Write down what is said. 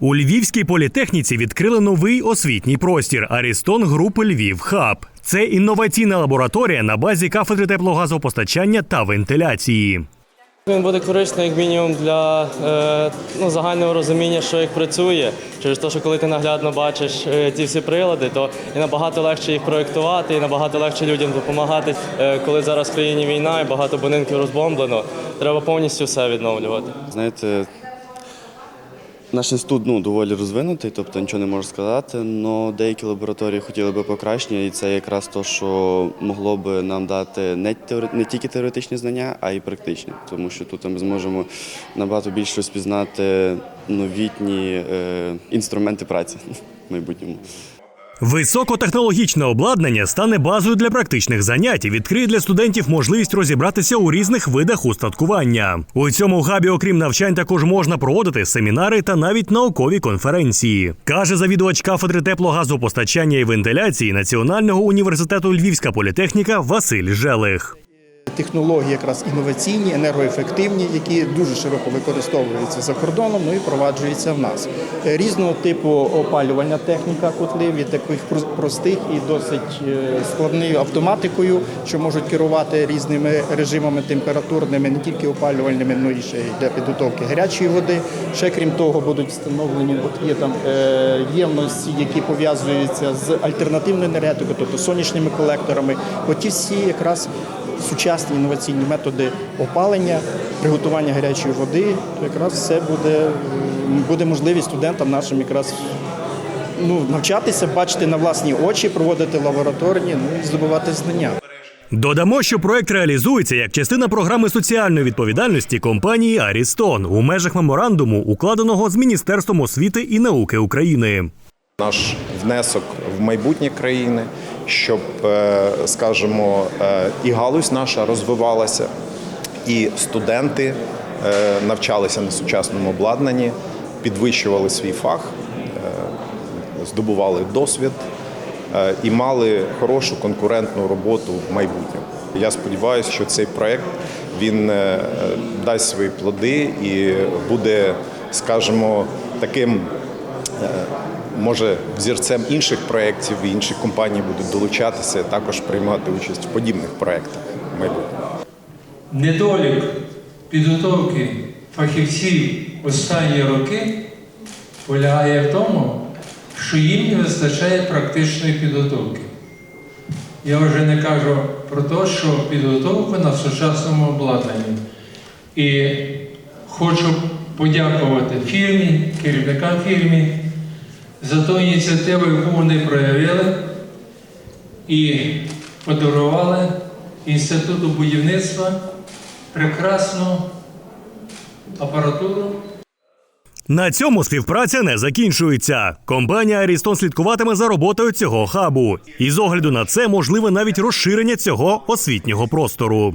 У Львівській політехніці відкрили новий освітній простір Арістон Групи Львів Хаб. Це інноваційна лабораторія на базі кафедри теплогазопостачання та вентиляції. Він буде корисний як мінімум для е, ну, загального розуміння, що як працює. Через те, що коли ти наглядно бачиш е, ці всі прилади, то і набагато легше їх проєктувати, і набагато легше людям допомагати, е, коли зараз в країні війна і багато будинків розбомблено. Треба повністю все відновлювати. Знаєте, наш інститут ну, доволі розвинутий, тобто нічого не можу сказати, але деякі лабораторії хотіли би покращення, і це якраз те, що могло би нам дати не, теори... не тільки теоретичні знання, а й практичні. Тому що тут ми зможемо набагато більше розпізнати новітні е, інструменти праці в майбутньому. Високотехнологічне обладнання стане базою для практичних занять і відкриє для студентів можливість розібратися у різних видах устаткування. У цьому габі, окрім навчань, також можна проводити семінари та навіть наукові конференції, каже завідувач кафедри теплогазопостачання і вентиляції Національного університету Львівська політехніка Василь Желих. Технології якраз інноваційні, енергоефективні, які дуже широко використовуються за кордоном, ну і впроваджуються в нас. Е, Різного типу опалювальна техніка котлів від таких прос- простих і досить е, складною автоматикою, що можуть керувати різними режимами температурними, не тільки опалювальними, ну і ще й для підготовки гарячої води. Ще крім того, будуть встановлені от є там е, ємності, які пов'язуються з альтернативною енергетикою, тобто сонячними колекторами. От ті всі якраз сучасні інноваційні методи опалення, приготування гарячої води, то якраз все буде, буде можливість студентам нашим якраз ну, навчатися, бачити на власні очі, проводити лабораторні, ну і здобувати знання. Додамо, що проект реалізується як частина програми соціальної відповідальності компанії Арістон у межах меморандуму, укладеного з Міністерством освіти і науки України. Наш внесок в майбутнє країни, щоб, е, скажімо, е, і галузь наша розвивалася, і студенти е, навчалися на сучасному обладнанні, підвищували свій фах, здобували досвід і мали хорошу конкурентну роботу в майбутньому. Я сподіваюся, що цей проект він дасть свої плоди і буде, скажімо, таким може взірцем інших проєктів і інші компанії будуть долучатися, також приймати участь в подібних проєктах в. Недолік підготовки фахівців останні роки полягає в тому, що їм не вистачає практичної підготовки. Я вже не кажу про те, що підготовка на сучасному обладнанні. І хочу подякувати фірмі, керівникам фірмі за ту ініціативу, яку вони проявили і подарували Інституту будівництва прекрасну апаратуру. На цьому співпраця не закінчується. Компанія Арістон слідкуватиме за роботою цього хабу. І з огляду на це можливе навіть розширення цього освітнього простору.